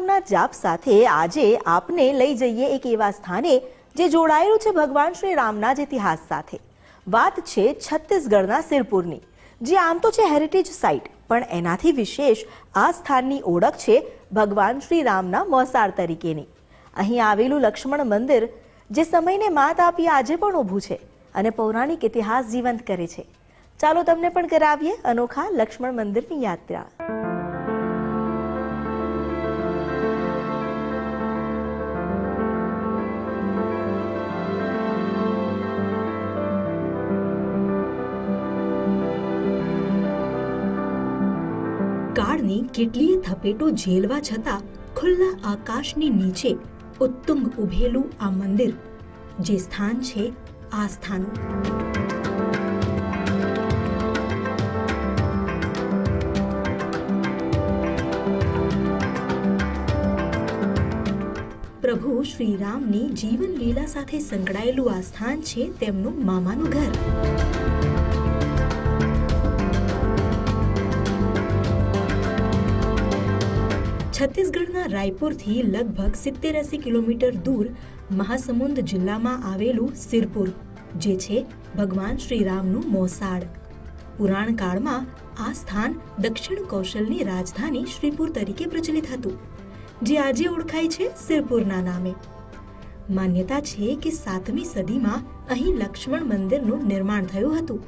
નામના જાપ સાથે આજે આપને લઈ જઈએ એક એવા સ્થાને જે જોડાયેલું છે ભગવાન શ્રી રામના જ ઇતિહાસ સાથે. વાત છે છત્તીસગઢના સિરપુરની, જે આમ તો છે હેરિટેજ સાઇટ પણ એનાથી વિશેષ આ સ્થાનની ઓળખ છે ભગવાન શ્રી રામના મોસાળ તરીકેની. અહીં આવેલું લક્ષ્મણ મંદિર, જે સમયને માત આપી આજે પણ ઊભું છે અને પૌરાણિક ઇતિહાસ જીવંત કરે છે. ચાલો તમને પણ કરાવીએ અનોખા લક્ષ્મણ મંદિરની યાત્રા. કાળની કેટલીય થપેટો ઝેલવા છતાં ખુલ્લા આકાશની નીચે ઉત્તુંગ ઉભેલું આ મંદિર, જે સ્થાન છે આસ્થાનું પ્રભુ શ્રી રામની જીવન લીલા સાથે સંકળાયેલું આ સ્થાન છે તેમનું મામાનું ઘર. છત્તીસગઢના રાયપુરથી લગભગ સિત્તેર એસી કિલોમીટર દૂર મહાસમુંદ જિલ્લામાં આવેલું સિરપુર, જે છે ભગવાન શ્રીરામનું મોસાળ. પુરાણકાળમાં આ સ્થાન દક્ષિણ કૌશલની રાજધાની શ્રીપુર તરીકે પ્રચલિત હતું, જે આજે ઓળખાય છે સિરપુરના નામે. માન્યતા છે કે સાતમી સદીમાં અહીં લક્ષ્મણ મંદિરનું નિર્માણ થયું હતું.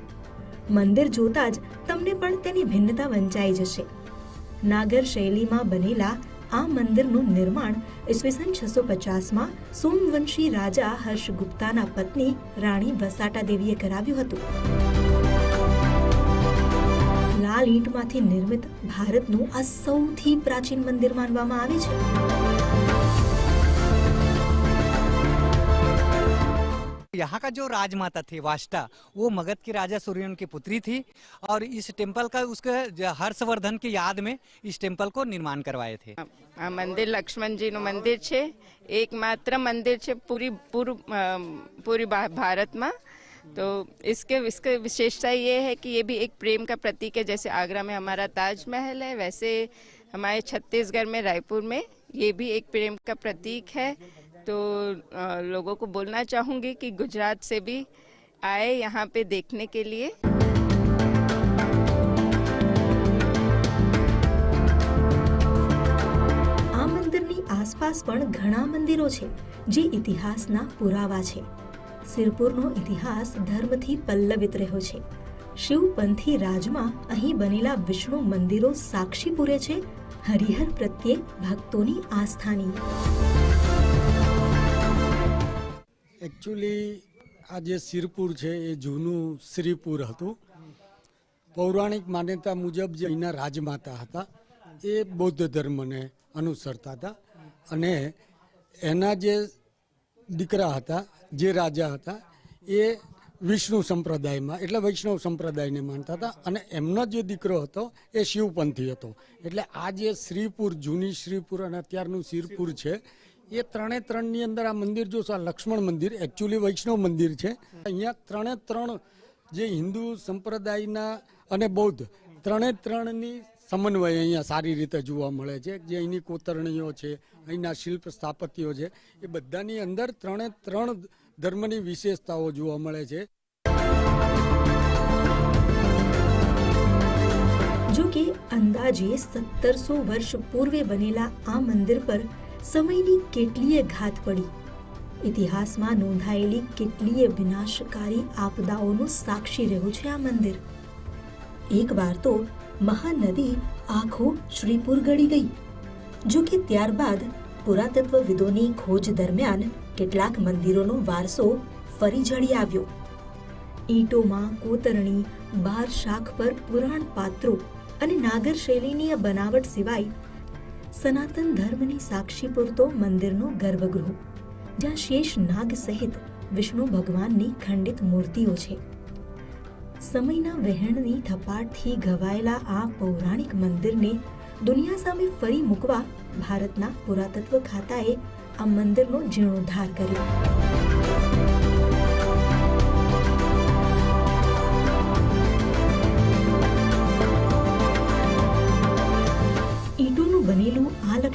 મંદિર જોતા જ તમને પણ તેની ભિન્નતા વંચાઈ જશે. નાગર શૈલીમાં બનેલા આ મંદિરનું નિર્માણ ઈસવીસન છસો પચાસમાં સોમવંશી રાજા હર્ષગુપ્તાના પત્ની રાણી વસાટા દેવીએ કરાવ્યું હતું. લાલ ઈંટમાંથી નિર્મિત ભારતનું આ સૌથી પ્રાચીન મંદિર માનવામાં આવે છે. यहाँ का जो राजमाता थी वास्टा वो मगध की राजा सूर्यन की पुत्री थी और इस टेंपल का उसके हर्षवर्धन की याद में इस टेंपल को निर्माण करवाए थे। मंदिर लक्ष्मण जी मंदिर छे। एकमात्र मंदिर छे पूरी पूर्व पूरी भारत में। तो इसके इसके विशेषता ये है कि ये भी एक प्रेम का प्रतीक है। जैसे आगरा में हमारा ताजमहल है, वैसे हमारे छत्तीसगढ़ में रायपुर में ये भी एक प्रेम का प्रतीक है। तो अ, लोगों को बोलना चाहूँगी कि गुजरात से भी आए यहाँ पे देखने के लिए આ મંદિરની આસપાસ પણ ઘણા મંદિરો છે જે ઇતિહાસના પુરાવા છે સિરપુરનો ઇતિહાસ ધર્મથી પલ્લવિત રહ્યો છે શિવપંથી રાજમાં અહીં બનેલા વિષ્ણુ મંદિરો સાક્ષી પૂરે છે હરિહર પ્રત્યે ભક્તોની આસ્થાની એકચ્યુઅલી આ જે શિરપુર છે, એ જૂનું શ્રીપુર હતું. પૌરાણિક માન્યતા મુજબ જે અહીંના રાજમાતા હતા, એ બૌદ્ધ ધર્મને અનુસરતા હતા. અને એના જે દીકરા હતા, જે રાજા હતા, એ વિષ્ણુ સંપ્રદાયમાં, એટલે વૈષ્ણવ સંપ્રદાયને માનતા હતા. અને એમનો જે દીકરો હતો, એ શિવપંથી હતો. એટલે આ જે શ્રીપુર, જૂની શ્રીપુર અને અત્યારનું શિરપુર છે એ ત્રણે ત્રણની અંદર આ મંદિર જો લક્ષ્મણ મંદિર એકચ્યુઅલી વૈષ્ણવ મંદિર છે. અહીંયા ત્રણે ત્રણ જે હિન્દુ સંપ્રદાયના અને બૌદ્ધ, ત્રણે ત્રણની સમન્વય અહીંયા સારી રીતે જોવા મળે છે. જે અહીંની કોતરણીઓ છે, અહીંના શિલ્પ સ્થાપત્યો છે, એ બધાની અંદર ત્રણે ત્રણ ધર્મની વિશેષતાઓ જોવા મળે છે. જો કે અંદાજે સત્તરસો વર્ષ પૂર્વે બનેલા આ મંદિર પર સમયની કેટલીય ઘાત પડી. ઇતિહાસમાં નોંધાયેલી કેટલીય વિનાશકારી આપદાઓનું સાક્ષી રહ્યું છે આ મંદિર. એકવાર તો મહાનદી આખો શ્રીપુર ગળી ગઈ, જો કે ત્યારબાદ પુરાતત્વવિદોની ખોજ દરમિયાન કેટલાક મંદિરોનો વારસો ફરી જળી આવ્યો. ઈંટોમાં કોતરણી, બાર શાખ પર પુરાણ પાત્રો અને નાગર શૈલીની બનાવટ સિવાય સનાતન ધર્મની સાક્ષી પૂરતો મંદિરનો ગર્ભગૃહ, જ્યાં શેષ નાગ સહિત વિષ્ણુ ભગવાનની ખંડિત મૂર્તિઓ છે. સમયના વહેણની થપાટથી ઘવાયેલા આ પૌરાણિક મંદિરને દુનિયા સામે ફરી મૂકવા ભારતના પુરાતત્વ ખાતાએ આ મંદિરનો જીર્ણોદ્ધાર કર્યો.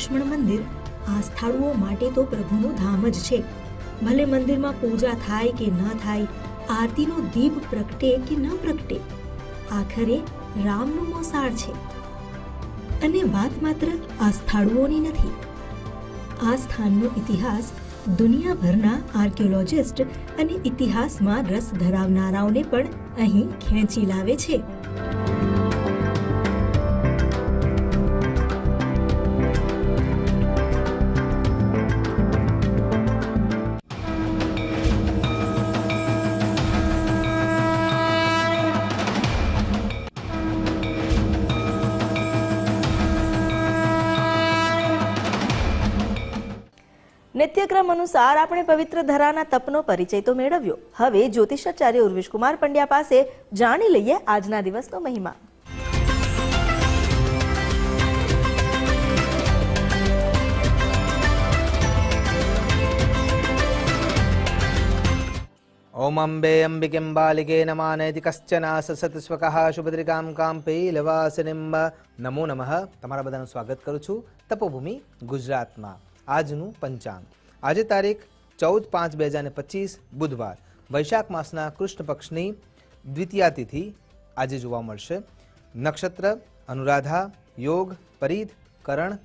લક્ષ્મણ મંદિર આસ્થાળુઓ માટે તો પ્રભુનું ધામ જ છે. ભલે મંદિરમાં પૂજા થાય કે ન થાય, આરતીનો દીપ પ્રગટે કે ન પ્રગટે, આખરે રામનું મોસાળ છે. અને વાત માત્ર આસ્થાળુઓની નથી. આ સ્થાનનો ઇતિહાસ દુનિયાભરના આર્કિયોલોજિસ્ટ અને ઇતિહાસમાં રસ ધરાવનારાઓને પણ અહીં ખેંચી લાવે છે. નિત્યક્રમ અનુસાર આપણે પવિત્ર ધરાના તપનો પરિચય તો મેળવ્યો. હવે જ્યોતિષાચાર્ય ઉર્વિશકુમાર પંડ્યા પાસે જાણી લઈએ આજના દિવસનો મહિમા. ઓમ અંબે બાલિકે નમાનેતિ કશ્ચના સસતસ્વક શુભદ્રિકામ કાંપૈલવાસનિમ્બ નમો નમઃ. તમારા બધાનું સ્વાગત કરું છું. તપોભૂમિ ગુજરાતમાં. આજનું પંચાંગ. આજે તારીખ ચૌદ પાંચ બે હજાર પચીસ બુધવાર. વૈશાખ માસના કૃષ્ણ પક્ષની દ્વિતીયા તિથિ આજે જોવા મળશે. નક્ષત્ર, અનુરાધા, યોગ પરીધ કરણ,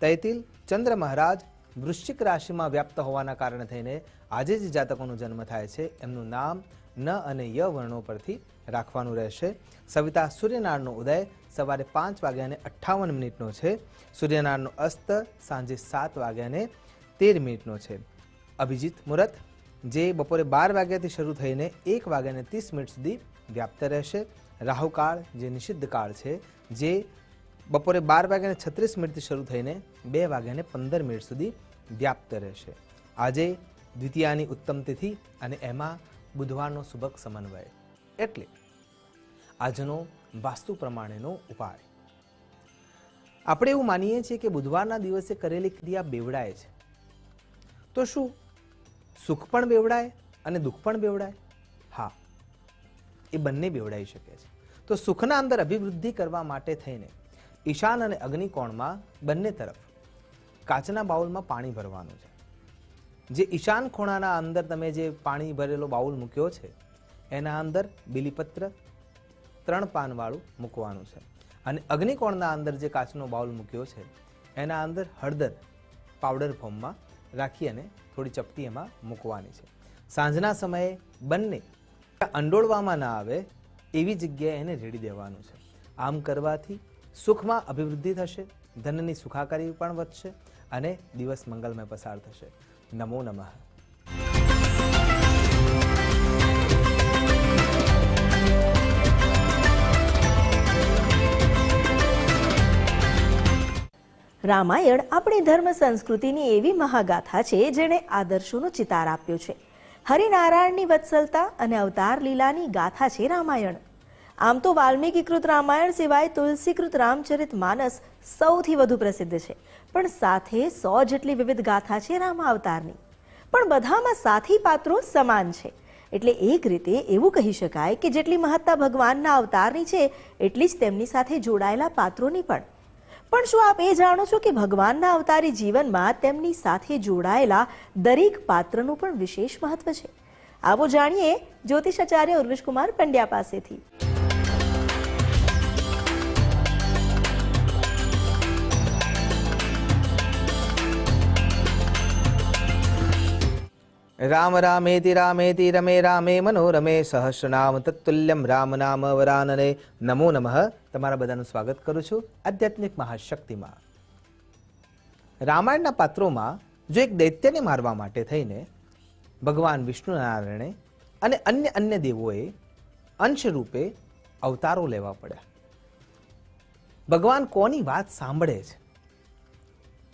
તૈતિલ, ચંદ્ર મહારાજ વૃશ્ચિક રાશિમાં વ્યાપ્ત હોવાના કારણે થઈને આજે જે જાતકોનો જન્મ થાય છે. એમનું નામ ન અને ય વર્ણો પરથી રાખવાનું રહેશે. સવિતા સૂર્યનારાયણનો ઉદય સવારે પાંચ વાગ્યાને અઠ્ઠાવન મિનિટનો છે. સૂર્યનારાયણનો અસ્ત સાંજે સાત વાગ્યાને તેર મિનિટનો છે. અભિજીત મુહૂર્ત જે બપોરે બાર વાગ્યાથી શરૂ થઈને એક વાગ્યાને ત્રીસ મિનિટ સુધી વ્યાપ્ત રહેશે. રાહુકાળ જે નિષિદ્ધ કાળ છે, જે બપોરે બાર વાગ્યાને છત્રીસ મિનિટથી શરૂ થઈને બે વાગ્યાને પંદર મિનિટ સુધી વ્યાપ્ત રહેશે. આજે દ્વિતીયાની ઉત્તમ તિથિ અને એમાં બુધવારનો સુભક સમન્વય. એટલે આજનો વાસ્તુ પ્રમાણેનો ઉપાય. આપણે એવું માનીએ છીએ કે બુધવારના દિવસે કરેલી ક્રિયા બેવડાય છે. તો શું? સુખ પણ બેવડાય અને દુઃખ પણ બેવડાય? હા, એ બંને બેવડાઈ શકે છે. તો સુખના અંદર અભિવૃદ્ધિ કરવા માટે થઈને ઈશાન અને અગ્નિકોણમાં બંને તરફ કાચના બાઉલમાં પાણી ભરવાનું છે. જે ઈશાન ખૂણાના અંદર તમે જે પાણી ભરેલો બાઉલ મૂક્યો છે, એના અંદર બિલીપત્ર, ત્રણ પાનવાળું મૂકવાનું છે. અને અગ્નિકોણના અંદર જે કાચનો બાઉલ મૂક્યો છે, એના અંદર હળદર, પાવડર ફોર્મમાં રાખી અને થોડી ચપટી એમાં મૂકવાની છે. સાંજના સમયે બંને અંડોળવામાં ના આવે એવી જગ્યાએ એને રેડી દેવાનું છે. આમ કરવાથી સુખમાં અભિવૃદ્ધિ થશે, ધનની સુખાકારી પણ વધશે અને દિવસ મંગલમય પસાર થશે. નમો નમઃ. રામાયણ આપણી ધર્મ સંસ્કૃતિની એવી મહાગાથા છે જેણે આદર્શોનો ચિતાર આપ્યો છે. હરિનારાયણની વત્સલતા અને અવતાર લીલાની ગાથા છે રામાયણ. આમ તો વાલ્મીકીકૃત રામાયણ સિવાય તુલસીકૃત રામચરિત માનસ સૌથી વધુ પ્રસિદ્ધ છે. પણ સાથે સો જેટલી વિવિધ ગાથા છે રામા અવતારની. પણ બધામાં સાથી પાત્રો સમાન છે. એટલે એક રીતે એવું કહી શકાય કે જેટલી મહત્તા ભગવાનના અવતારની છે, એટલી જ તેમની સાથે જોડાયેલા પાત્રોની પણ. પણ શું આપ એ જાણો છો કે ભગવાનના અવતારી જીવનમાં તેમની સાથે જોડાયેલા દરેક પાત્રનું પણ વિશેષ મહત્વ છે? આવો જાણીએ જ્યોતિષાચાર્ય ઉર્વિશકુમાર પંડ્યા પાસેથી. રામ રામેતિ રામેતિ રમે રામે મનોરમે સહસ્રનામ તત્તુલ્યમ રામ નામ વરાનને નમો નમઃ તમારા બધાનું સ્વાગત કરું છું આધ્યાત્મિક મહાશક્તિમાં. રામાયણના પાત્રોમાં જો એક દૈત્યને મારવા માટે થઈને ભગવાન વિષ્ણુ નારાયણે અને અન્ય અન્ય દેવોએ અંશ રૂપે અવતારો લેવા પડ્યા. ભગવાન કોની વાત સાંભળે છે?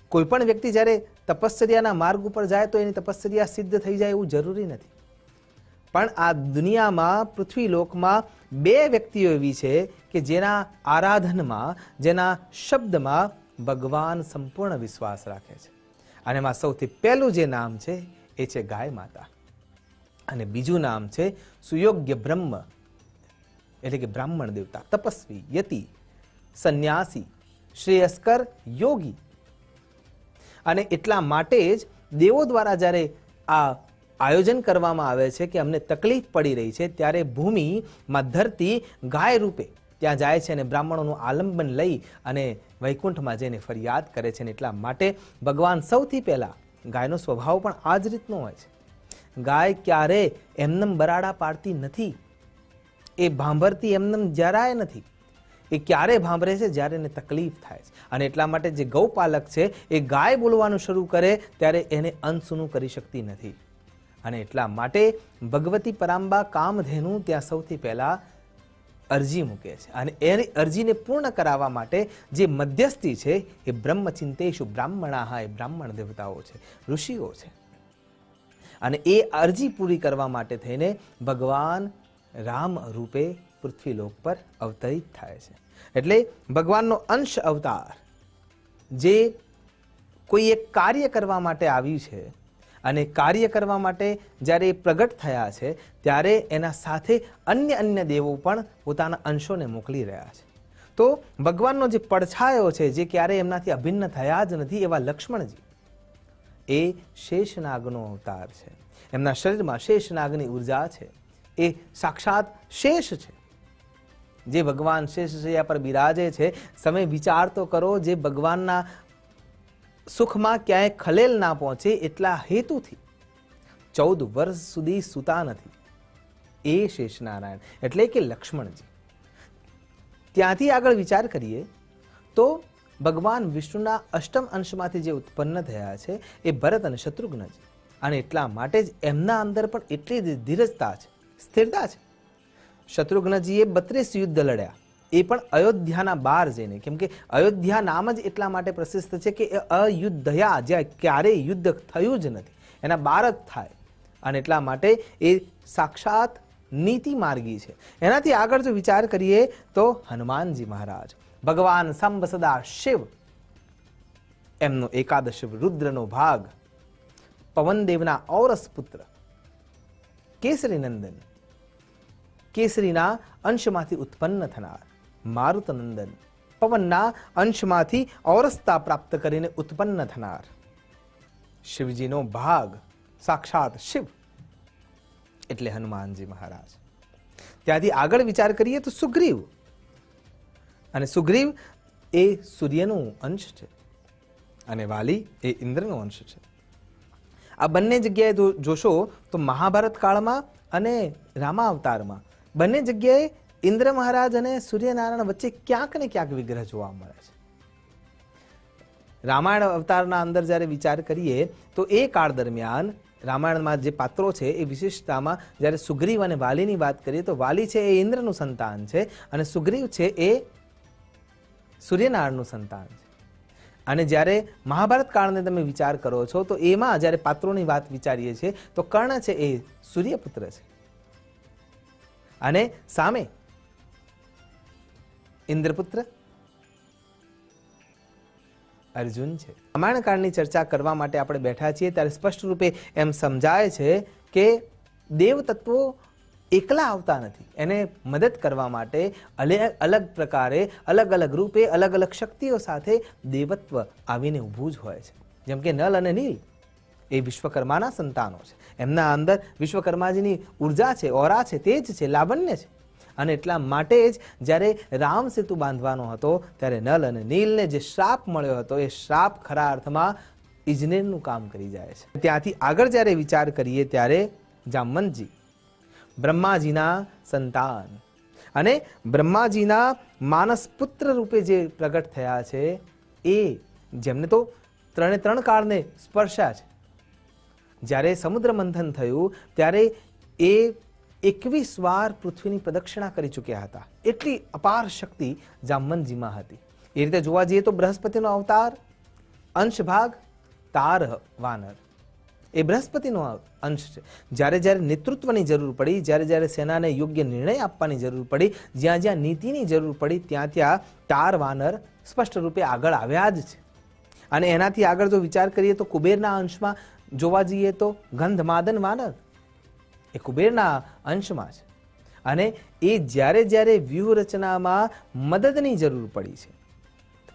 કોઈ પણ વ્યક્તિ જ્યારે તપશ્ચર્યાના માર્ગ ઉપર જાય તો એની તપશ્ચર્યા સિદ્ધ થઈ જાય એવું જરૂરી નથી. પણ આ દુનિયામાં પૃથ્વી લોકમાં બે વ્યક્તિઓ એવી છે કે જેના આરાધનમાં, જેના શબ્દમાં ભગવાન સંપૂર્ણ વિશ્વાસ રાખે છે. અને એમાં સૌથી પહેલું જે નામ છે એ છે ગાય માતા. અને બીજું નામ છે સુયોગ્ય બ્રહ્મ, એટલે કે બ્રાહ્મણ દેવતા, તપસ્વી, યતિ, સંન્યાસી, શ્રેયસ્કર, યોગી અને એટલા માટે જ દેવો દ્વારા જ્યારે આ આયોજન કરવામાં આવે છે કે અમને તકલીફ પડી રહી છે, ત્યારે ભૂમિમાં ધરતી ગાય રૂપે ત્યાં જાય છે અને બ્રાહ્મણોનું આલંબન લઈ અને વૈકુંઠમાં જઈને ફરિયાદ કરે છે અને એટલા માટે ભગવાન સૌથી પહેલાં ગાયનો સ્વભાવ પણ આ જ રીતનો હોય છે. ગાય ક્યારે એમનેમ બરાડા પાડતી નથી, એ ભાંભરતી એમનેમ જરાય નથી. એ ક્યારે ભાંભરે છે? જ્યારે એને તકલીફ થાય છે. અને એટલા માટે જે ગૌપાલક છે, એ ગાય બોલવાનું શરૂ કરે, ત્યારે એને અનસુનું કરી શકતી નથી. અને એટલા માટે ભગવતી પરાંબા કામધેનુ ત્યાં સૌથી પહેલાં અરજી મૂકે છે. અને એની અરજીને પૂર્ણ કરાવવા માટે જે મધ્યસ્થી છે, એ બ્રહ્મચિંતેશુ, બ્રાહ્મણાહા, એ બ્રાહ્મણ દેવતાઓ છે, ઋષિઓ છે. અને એ અરજી પૂરી કરવા માટે થઈને ભગવાન રામ રૂપે પૃથ્વીલોક પર અવતરિત થાય છે. એટલે ભગવાનનો અંશ અવતાર, જે કોઈ એક કાર્ય કરવા માટે આવ્યું છે અને કાર્ય કરવા માટે જ્યારે એ પ્રગટ થયા છે, ત્યારે એના સાથે અન્ય અન્ય દેવો પણ પોતાના અંશોને મોકલી રહ્યા છે. તો ભગવાનનો જે પડછાયો છે, જે ક્યારેય એમનાથી અભિન્ન થયા જ નથી એવા લક્ષ્મણજી, એ શેષનાગનો અવતાર છે. એમના શરીરમાં શેષનાગની ઊર્જા છે. એ સાક્ષાત શેષ છે. જે ભગવાન શેષશૈયા પર બિરાજે છે, તમે વિચાર તો કરો જે ભગવાનના સુખમાં ક્યાંય ખલેલ ના પહોંચે એટલા હેતુથી. ચૌદ વર્ષ સુધી સૂતા નથી. એ શેષનારાયણ એટલે કે લક્ષ્મણજી. ત્યાંથી આગળ વિચાર કરીએ તો ભગવાન વિષ્ણુના અષ્ટમ અંશમાંથી જે ઉત્પન્ન થયા છે, એ ભરત અને શત્રુઘ્નજી. અને એટલા માટે જ એમના અંદર પણ એટલી જ ધીરજતા છે, સ્થિરતા છે. શત્રુઘ્નજીએ બત્રીસ યુદ્ધ લડ્યા. એ પણ અયોધ્યાના બહાર જઈને. કેમ કે અયોધ્યા નામ જ એટલા માટે પ્રસિદ્ધ છે કે અયુદ્ધયા જ્યાં ક્યારેય યુદ્ધ થયું જ નથી. એના બહાર જ થાય. અને એટલા માટે એ સાક્ષાત નીતિ માર્ગી છે. એનાથી આગળ જો વિચાર કરીએ તો હનુમાનજી મહારાજ, ભગવાન સંબ સદા શિવ, એમનો એકાદશ રુદ્રનો ભાગ, પવનદેવના ઔરસ પુત્ર કેસરી નંદન કેસરીના અંશમાંથી ઉત્પન્ન થનાર. મારુતનંદન, પવનના અંશમાંથી ઔરસતા પ્રાપ્ત કરીને ઉત્પન્ન થનાર. શિવજીનો ભાગ, સાક્ષાત શિવ. એટલે હનુમાનજી મહારાજ. ત્યાંથી આગળ વિચાર કરીએ તો સુગ્રીવ. અને સુગ્રીવ એ સૂર્યનું અંશ છે. અને વાલી એ ઇન્દ્રનો અંશ છે. આ બંને જગ્યાએ જોશો તો મહાભારત કાળમાં અને રામા અવતારમાં બંને જગ્યાએ ઇન્દ્ર મહારાજ અને સૂર્યનારાયણ વચ્ચે ક્યાંક ને ક્યાંક વિગ્રહ જોવા મળે છે. રામાયણ અવતારના અંદર જ્યારે વિચાર કરીએ તો એ કાળ દરમિયાન રામાયણમાં જે પાત્રો છે એ વિશિષ્ટતામાં જ્યારે સુગ્રીવ અને વાલીની વાત કરીએ તો વાલી છે એ ઇન્દ્રનું સંતાન છે અને સુગ્રીવ છે એ સૂર્યનારાયણનું સંતાન છે. અને જ્યારે મહાભારત કાળને તમે વિચાર કરો છો તો એમાં જ્યારે પાત્રોની વાત વિચારીએ છીએ તો કર્ણ છે એ સૂર્યપુત્ર છે. અને સામે ઇન્દ્રપુત્ર અર્જુન છે. રામાયણકાળની ચર્ચા કરવા માટે આપણે બેઠા છીએ ત્યારે સ્પષ્ટ રૂપે એમ સમજાય છે કે દેવ તત્વો એકલા આવતા નથી. એને મદદ કરવા માટે અલગ પ્રકારે, અલગ અલગ રૂપે અલગ અલગ શક્તિઓ સાથે દેવત્વ આવીને ઊભું જ હોય છે. જેમ કે નલ અને નીલ. એ વિશ્વકર્માના સંતાનો છે. એમના અંદર વિશ્વકર્માજીની ઊર્જા છે ઓરા છે, તેજ છે, લાવણ્ય છે. અને એટલા માટે જ જ્યારે રામ સેતુ બાંધવાનો હતો, ત્યારે નલ અને નીલને જે શ્રાપ મળ્યો હતો, એ શ્રાપ ખરા અર્થમાં ઇજનેરનું કામ કરી જાય છે. ત્યાંથી આગળ જ્યારે વિચાર કરીએ ત્યારે જામવંતજી બ્રહ્માજીના સંતાન અને બ્રહ્માજીના માનસ પુત્ર રૂપે જે પ્રગટ થયા છે, એ જેમને તો ત્રણે ત્રણ કાળને સ્પર્શ્યા છે. જ્યારે સમુદ્ર મંથન થયું, ત્યારે એ એકવીસ વાર પૃથ્વીની પ્રદક્ષિણા કરી ચૂક્યા હતા. એટલી અપાર શક્તિ જામવંતજીમાં હતી. એ રીતે જોવા જઈએ તો બૃહસ્પતિનો અવતાર અંશ ભાગ તાર વાનર. એ બૃહસ્પતિનો અંશ છે. જ્યારે જ્યારે નેતૃત્વની જરૂર પડી, જ્યારે જ્યારે સેનાને યોગ્ય નિર્ણય આપવાની જરૂર પડી, જ્યાં જ્યાં નીતિની જરૂર પડી, ત્યાં ત્યાં તાર વાનર સ્પષ્ટ રૂપે આગળ આવ્યા જ છે. અને એનાથી આગળ જો વિચાર કરીએ તો કુબેરના અંશમાં જોવા જઈએ તો ગંધમાદન વાનર એ કુબેરના અંશમાં છે. અને એ જ્યારે જ્યારે વ્યૂહરચનામાં મદદની જરૂર પડી છે,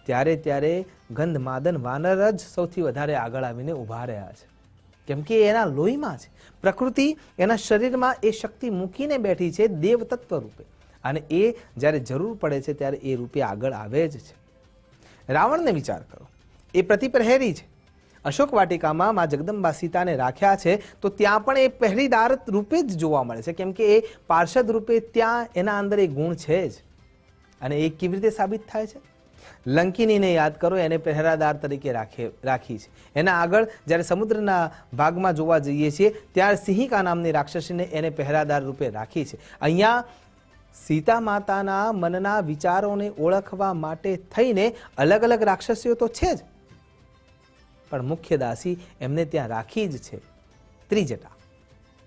ત્યારે ત્યારે ગંધમાદન વાનર જ સૌથી વધારે આગળ આવીને ઊભા રહ્યા છે. કેમ કે એના લોહીમાં છે. પ્રકૃતિ એના શરીરમાં એ શક્તિ મૂકીને બેઠી છે દેવ તત્વ રૂપે. અને એ જ્યારે જરૂર પડે છે ત્યારે એ રૂપે આગળ આવે જ છે. રાવણને વિચાર કરો. એ પ્રતિપ્રહેરી છે. અશોક વાટિકામાં માં જગદંબા સીતાને રાખ્યા છે. તો ત્યાં પણ એ પહેરીદાર રૂપે જ જોવા મળે છે. કેમ કે એ પાર્ષદ રૂપે ત્યાં એના અંદર એ ગુણ છે જ. અને એ કેવી રીતે સાબિત થાય છે? લંકિનીને યાદ કરો, એને પહેરાદાર તરીકે રાખે, રાખી છે. એના આગળ જ્યારે સમુદ્રના ભાગમાં જોવા જઈએ છીએ, ત્યારે સિંહિકા નામની રાક્ષસીને એને પહેરાદાર રૂપે રાખી છે. અહીંયા સીતા માતાના મનના વિચારોને ઓળખવા માટે થઈને અલગ અલગ રાક્ષસીઓ તો છે જ. પણ મુખ્ય દાસી એમને ત્યાં રાખી જ છે. ત્રીજટા,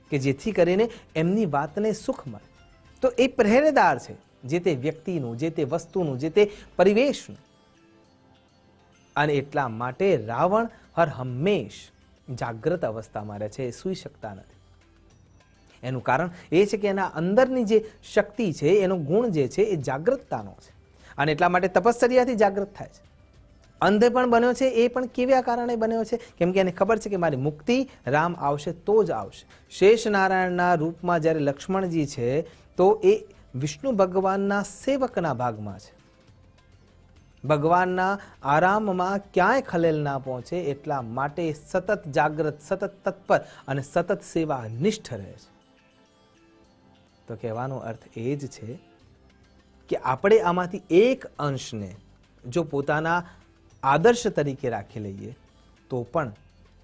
કે જેથી કરીને એમની વાતને સુખ મળે તો એ પહેરેદાર છે, જે તે વ્યક્તિનું, જે તે વસ્તુનું, જે તે પરિવેશનું. અને એટલા માટે રાવણ હર હંમેશ જાગ્રત અવસ્થામાં રહે છે, એ સૂઈ શકતા નથી. એનું કારણ એ છે કે એના અંદરની જે શક્તિ છે, એનો ગુણ જે છે, એ જાગૃતતાનો છે. અને એટલા માટે તપશ્ચર્યાથી જાગૃત થાય છે. અંધે પણ બન્યો છે, એ પણ કેવ્યા કારણે બન્યો છે? કેમ કે એને ખબર છે કે મારી મુક્તિ રામ આવશે તો જ આવશે. શેષ નારાયણના રૂપમાં જ્યારે લક્ષ્મણજી છે, તો એ વિષ્ણુ ભગવાનના સેવકના ભાગમાં છે. ભગવાનના આરામમાં ક્યાંય ખલેલ ના પહોંચે એટલા માટે સતત જાગ્રત, સતત તત્પર અને સતત સેવા નિષ્ઠ રહે છે. તો કહેવાનો અર્થ એ જ છે કે આપણે આમાંથી એક અંશને જો પોતાના આદર્શ તરીકે રાખી લઈએ, તો પણ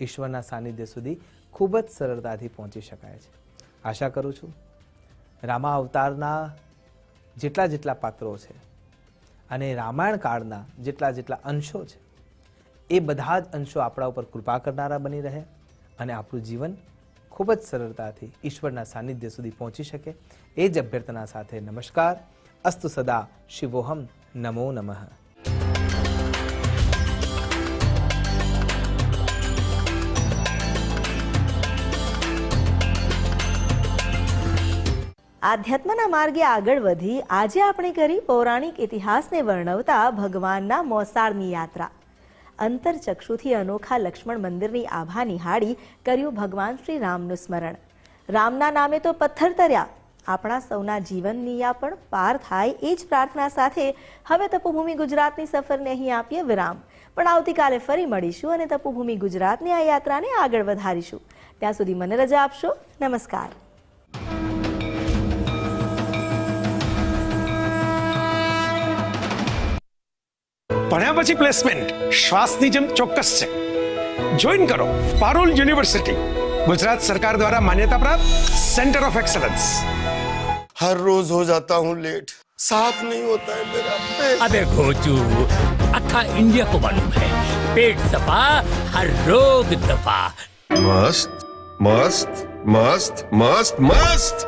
ઈશ્વરના સાનિધ્ય સુધી ખૂબ જ સરળતાથી પહોંચી શકાય છે. આશા કરું છું, રામા અવતારના જેટલા જેટલા પાત્રો છે અને રામાયણ કાળના જેટલા જેટલા અંશો છે, એ બધા જ અંશો આપણા ઉપર કૃપા કરનારા બની રહે અને આપણું જીવન ખૂબ જ સરળતાથી ઈશ્વરના સાનિધ્ય સુધી પહોંચી શકે. એ જ અભ્યર્થના સાથે નમસ્કાર. અસ્તુ સદા શિવોહમ નમો નમઃ. આધ્યાત્મના માર્ગે આગળ વધી આજે આપણે કરી પૌરાણિક ઇતિહાસને વર્ણવતા ભગવાનના મોસાળની યાત્રા. અંતરચક્ષુથી અનોખા લક્ષ્મણ મંદિરની આભા નિહાળી કર્યું ભગવાન શ્રી રામનું સ્મરણ. રામના નામે તો પથ્થર તર્યા. આપણા સૌના જીવનની યા પણ પાર થાય એ જ પ્રાર્થના સાથે હવે તપોભૂમિ ગુજરાતની સફરને અહીં આપીએ વિરામ. પણ આવતીકાલે ફરી મળીશું અને તપોભૂમિ ગુજરાતની આ યાત્રાને આગળ વધારીશું. ત્યાં સુધી મને રજા આપશો. નમસ્કાર. ભણ્યા પછી પ્લેસમેન્ટ શ્વાસની જેમ ચોક્કસ છે જોઈન કરો પારોલ યુનિવર્સિટી ગુજરાત સરકાર દ્વારા માન્યતા પ્રાપ્ત સેન્ટર ઓફ एक्सलेंस हर रोज हो जाता हूँ लेट साफ नहीं होता है मेरा पेट अबे घोचू अक्खा इंडिया को मालूम है पेट सफा हर रोग दफा मस्त मस्त मस्त मस्त मस्त